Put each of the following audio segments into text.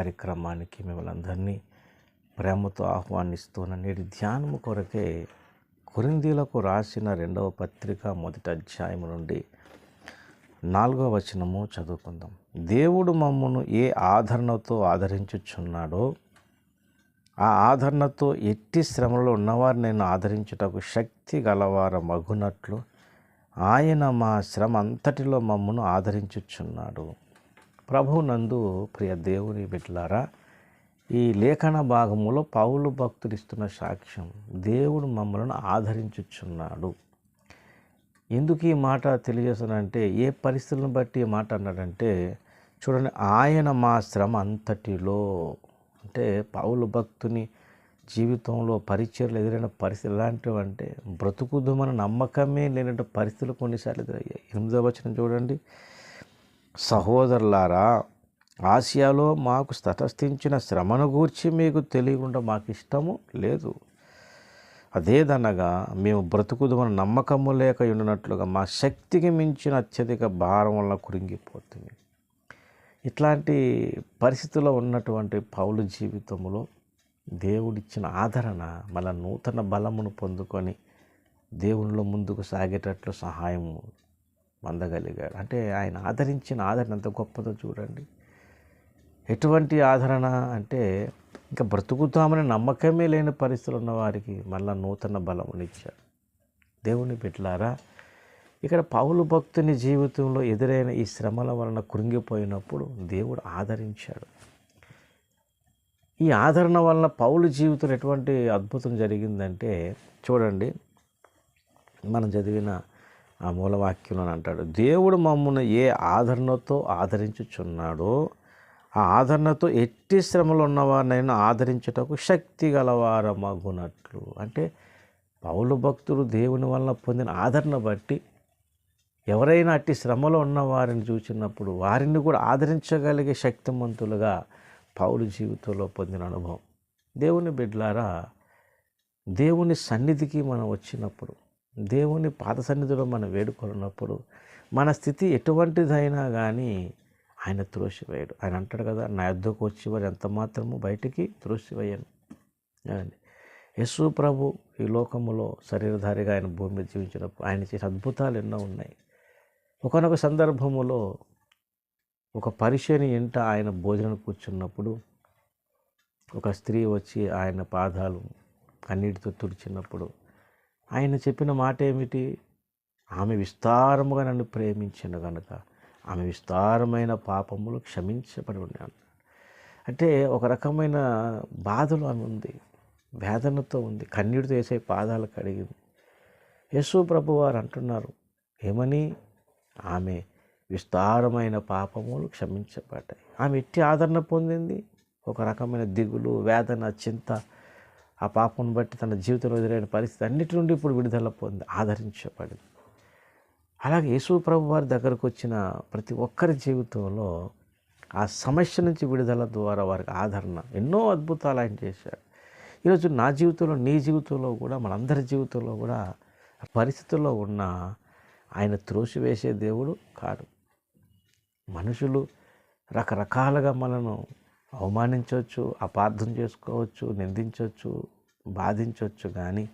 కార్యక్రమానికి మిమ్మల్ని అందరినీ ప్రేమతో ఆహ్వానిస్తున్న నేటి ధ్యానము కొరకే కొరిందీలకు రాసిన రెండవ పత్రిక మొదటి అధ్యాయం నుండి నాలుగవ వచనము చదువుకుందాం. దేవుడు మమ్మను ఏ ఆదరణతో ఆదరించుచున్నాడో ఆ ఆదరణతో ఎట్టి శ్రమలో ఉన్నవారు నేను ఆదరించుటకు శక్తి గలవార మగునట్లు ఆయన మా శ్రమ అంతటిలో మమ్మను ఆదరించుచున్నాడు. ప్రభునందు ప్రియ దేవుని బిడ్డలారా ఈ లేఖన భాగములో పౌలు భక్తులు ఇస్తున్న సాక్ష్యం దేవుడు మమ్మల్ని ఆదరించుచున్నాడు. ఎందుకు ఈ మాట తెలియజేస్తానంటే ఏ పరిస్థితులను బట్టి ఈ మాట అన్నాడంటే చూడండి ఆయన మా శ్రమ అంతటిలో అంటే పౌలు భక్తుని జీవితంలో పరిచయలు ఎదురైన పరిస్థితులు ఎలాంటివి అంటే బ్రతుకుదుమని నమ్మకమే లేనటువంటి పరిస్థితులు కొన్నిసార్లు ఎదురయ్యాయి. ఎనిమిదో వచనం చూడండి. సహోదరులారా ఆసియాలో మాకు తటస్థించిన శ్రమను గూర్చి మీకు తెలియకుండా మాకు ఇష్టము లేదు. అదేదనగా మేము బ్రతుకుదమని నమ్మకము లేక ఉండినట్లుగా మా శక్తికి మించిన అత్యధిక భారం వల్ల కురింగిపోతుంది. ఇట్లాంటి పరిస్థితుల్లో ఉన్నటువంటి పౌలు జీవితంలో దేవుడిచ్చిన ఆదరణ మళ్ళా నూతన బలమును పొందుకొని దేవునిలో ముందుకు సాగేటట్లు సహాయం పొందగలిగాడు అంటే ఆయన ఆదరించిన ఆదరణ ఎంత గొప్పదో చూడండి. ఎటువంటి ఆదరణ అంటే ఇంకా బ్రతుకుతామని నమ్మకమే లేని పరిస్థితులు ఉన్న వారికి మళ్ళా నూతన బలమునిచ్చాడు దేవుని బిడ్డలారా ఇక్కడ పౌలు భక్తుని జీవితంలో ఎదురైన ఈ శ్రమల వలన కృంగిపోయినప్పుడు దేవుడు ఆదరించాడు. ఈ ఆదరణ వలన పౌలు జీవితంలో ఎటువంటి అద్భుతం జరిగిందంటే చూడండి మనం చదివిన ఆ మూలవాక్యంలో అంటాడు. దేవుడు మమ్మల్ని ఏ ఆదరణతో ఆదరించుచున్నాడో ఆ ఆదరణతో ఎట్టి శ్రమలు ఉన్నవారినైనా ఆదరించుటకు శక్తి గలవారమగునట్లు. అంటే పౌలు భక్తుడు దేవుని వలన పొందిన ఆదరణ బట్టి ఎవరైనా అట్టి శ్రమలో ఉన్న వారిని చూసినప్పుడు వారిని కూడా ఆదరించగలిగే శక్తిమంతులుగా పౌలు జీవితంలో పొందిన అనుభవం. దేవుని బిడ్లారా దేవుని సన్నిధికి మనం వచ్చినప్పుడు దేవుని పాద సన్నిధిలో మనం వేడుకున్నప్పుడు మన స్థితి ఎటువంటిదైనా కానీ ఆయన త్రోసివేయడు. ఆయన అంటాడు కదా నా యుద్ధకు వచ్చి వారు ఎంత మాత్రము బయటికి త్రోసివేయను. అండి యశు ప్రభు ఈ లోకములో శరీరధారిగా ఆయన భూమి మీద జీవించినప్పుడు ఆయన చేసిన అద్భుతాలు ఎన్నో ఉన్నాయి. ఒకనొక సందర్భములో ఒక పరిచయని ఇంట ఆయన భోజనం కూర్చున్నప్పుడు ఒక స్త్రీ వచ్చి ఆయన పాదాలు కన్నీటితో తుడిచినప్పుడు ఆయన చెప్పిన మాట ఏమిటి ఆమె విస్తారముగా నన్ను ప్రేమించిన కనుక ఆమె విస్తారమైన పాపములు క్షమించబడి ఉన్నాను. అంటే ఒక రకమైన బాధలు ఆమె ఉంది వేదనతో ఉంది కన్నీటితో వేసే పాదాలు కడిగింది. యేసు ప్రభు వారు అంటున్నారు ఏమని? ఆమె విస్తారమైన పాపములు క్షమించబడ్డాయి. ఆమె ఎట్టి ఆదరణ పొందింది? ఒక రకమైన దిగులు వేదన చింత ఆ పాపం బట్టి తన జీవితంలో ఎదురైన పరిస్థితి అన్నిటి నుండి ఇప్పుడు విడుదల పొంది ఆదరించబడింది. అలాగే యేసు ప్రభు వారి దగ్గరకు వచ్చిన ప్రతి ఒక్కరి జీవితంలో ఆ సమస్య నుంచి విడుదల ద్వారా వారికి ఆదరణ ఎన్నో అద్భుతాలు ఆయన చేశాడు. ఈరోజు నా జీవితంలో నీ జీవితంలో కూడా మనందరి జీవితంలో కూడా పరిస్థితుల్లో ఉన్న ఆయన త్రోసివేసే దేవుడు కాడు. మనుషులు రకరకాలుగా మనను అవమానించవచ్చు అపార్థం చేసుకోవచ్చు నిందించవచ్చు బాధించవచ్చు కానీ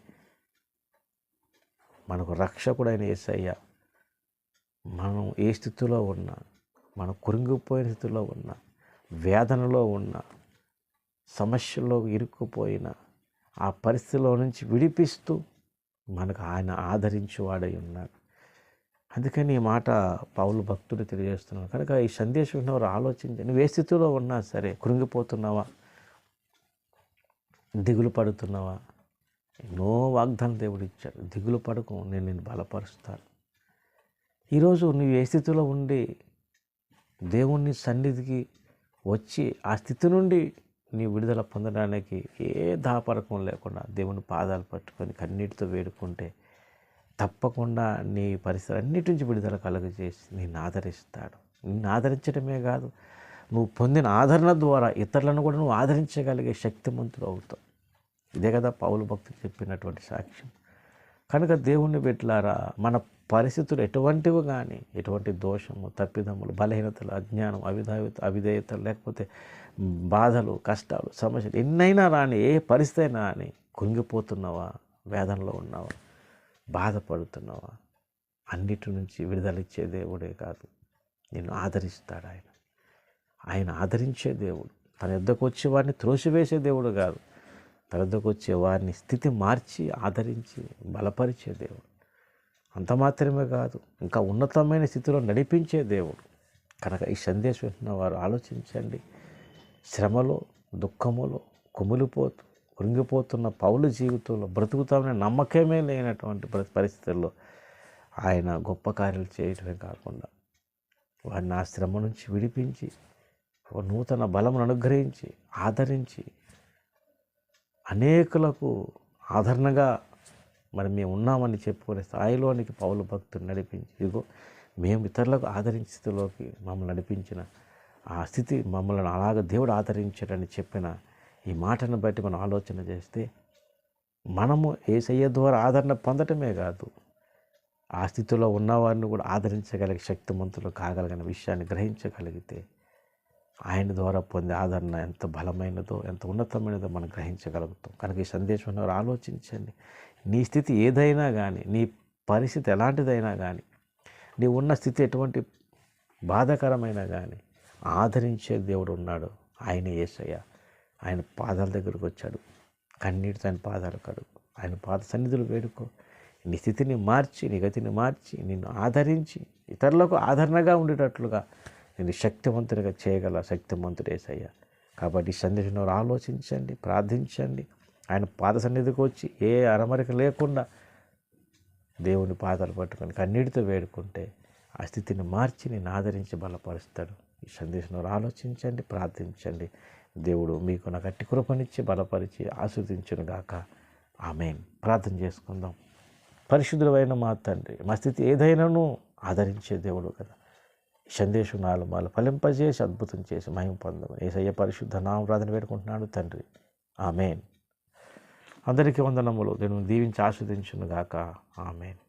మనకు రక్షకుడైన యేసయ్య మనం ఏ స్థితిలో ఉన్నా మనం కురింగిపోయిన స్థితిలో ఉన్నా వేదనలో ఉన్న సమస్యలో ఇరుక్కుపోయిన ఆ పరిస్థితిలో నుంచి విడిపిస్తూ మనకు ఆయన ఆదరించేవాడై ఉన్నాడు. అందుకని ఈ మాట పౌలు భక్తుడు తెలియజేస్తున్నాడు. కనుక ఈ సందేశం విన్నవారు ఆలోచించి నువ్వు ఏ స్థితిలో ఉన్నా సరే కృంగిపోతున్నావా? దిగులు పడుతున్నావా? ఎన్నో వాగ్దానం దేవుడు ఇచ్చాడు. దిగులు పడకు నేను నేను బలపరుస్తాను. ఈరోజు నువ్వు ఏ స్థితిలో ఉండి దేవుణ్ణి సన్నిధికి వచ్చి ఆ స్థితి నుండి నీ విడుదల పొందడానికి ఏ దాపరకం లేకుండా దేవుని పాదాలు పట్టుకొని కన్నీటితో వేడుకుంటే తప్పకుండా నీ పరిస్థితి అన్నిటి నుంచి విడుదల కలుగజేసి నిన్ను ఆదరిస్తాడు. నిన్ను ఆదరించడమే కాదు నువ్వు పొందిన ఆదరణ ద్వారా ఇతరులను కూడా నువ్వు ఆదరించగలిగే శక్తిమంతుడు అవుతావు. ఇదే కదా పౌలు భక్తులు చెప్పినటువంటి సాక్ష్యం. కనుక దేవుణ్ణి పెట్టలారా మన పరిస్థితులు ఎటువంటివి కానీ ఎటువంటి దోషము తప్పిదములు బలహీనతలు అజ్ఞానం అవిధేయత అవిధేయతలు లేకపోతే బాధలు కష్టాలు సమస్యలు ఎన్నైనా రాని ఏ పరిస్థితి అయినా రాని కుంగిపోతున్నావా వేదనలో ఉన్నావా? బాధపడుతున్నావా? అన్నిటి నుంచి విడుదలిచ్చే దేవుడే కాదు. నిన్ను ఆదరిస్తాడు ఆయన. ఆయన ఆదరించే దేవుడు. తన యుద్ధకు వచ్చే వారిని త్రోసివేసే దేవుడు కాదు. తన యుద్ధకు వచ్చే వారిని స్థితి మార్చి ఆదరించి బలపరిచే దేవుడు. అంత మాత్రమే కాదు ఇంకా ఉన్నతమైన స్థితిలో నడిపించే దేవుడు. కనుక ఈ సందేశం వింటున్న వారు ఆలోచించండి. శ్రమలో దుఃఖములో కుమిలిపోతూ కృంగిపోతున్న పౌలు జీవితంలో బ్రతుకుతామనే నమ్మకమే లేనటువంటి పరిస్థితుల్లో ఆయన గొప్ప కార్యాలు చేయటమే కాకుండా వారిని ఆ శ్రమ నుంచి విడిపించి ఒక నూతన బలమును అనుగ్రహించి ఆదరించి అనేకులకు ఆదరణగా మరి మేము ఉన్నామని చెప్పుకునే స్థాయిలోనికి పౌలు భక్తులు నడిపించి ఇదిగో మేము ఇతరులకు ఆదరించే స్థితిలోకి మమ్మల్ని నడిపించిన ఆ స్థితి మమ్మల్ని అలాగ దేవుడు ఆదరించాడని చెప్పిన ఈ మాటను బట్టి మనం ఆలోచన చేస్తే మనము ఏసయ్య ద్వారా ఆదరణ పొందటమే కాదు ఆ స్థితిలో ఉన్నవారిని కూడా ఆదరించగలిగే శక్తిమంతులు కాగలిగిన విషయాన్ని గ్రహించగలిగితే ఆయన ద్వారా పొందే ఆదరణ ఎంత బలమైనదో ఎంత ఉన్నతమైనదో మనం గ్రహించగలుగుతాం. కనుక ఈ సందేశం ఆలోచించండి. నీ స్థితి ఏదైనా కానీ నీ పరిస్థితి ఎలాంటిదైనా కానీ నీ ఉన్న స్థితి ఎటువంటి బాధాకరమైన కానీ ఆదరించే దేవుడు ఉన్నాడు. ఆయన యేసయ్య ఆయన పాదాల దగ్గరకు వచ్చాడు. కన్నీటితో ఆయన పాదాలు కడుగు. ఆయన పాద సన్నిధులు వేడుకో. నీ స్థితిని మార్చి నీ గతిని మార్చి నిన్ను ఆదరించి ఇతరులకు ఆదరణగా ఉండేటట్లుగా నేను శక్తివంతుడిగా చేయగల శక్తివంతుడేసయ్య కాబట్టి ఈ సందేశం ఆలోచించండి ప్రార్థించండి. ఆయన పాద సన్నిధికి వచ్చి ఏ అరమరిక లేకుండా దేవుని పాదాలు పట్టుకొని కన్నీటితో వేడుకుంటే ఆ స్థితిని మార్చి నేను ఆదరించి బలపరుస్తాడు. ఈ సందేశంలో ఆలోచించండి ప్రార్థించండి. దేవుడు మీకు నా గట్టి కృపనిచ్చి బలపరిచి ఆస్వాదించును గాక ఆమెన్. ప్రార్థన చేసుకుందాం. పరిశుద్ధులైన మా తండ్రి మా స్థితి ఏదైనాను ఆదరించే దేవుడు కదా. సందేశం నాలుగు మాలు ఫలింపజేసి అద్భుతం చేసి మహిమ పొందమని ఏసయ్య పరిశుద్ధ నామరాధన పెట్టుకుంటున్నాడు తండ్రి. ఆమెన్. అందరికీ వందనములు. నేను దీవించి ఆస్వాదించును గాక ఆమెన్.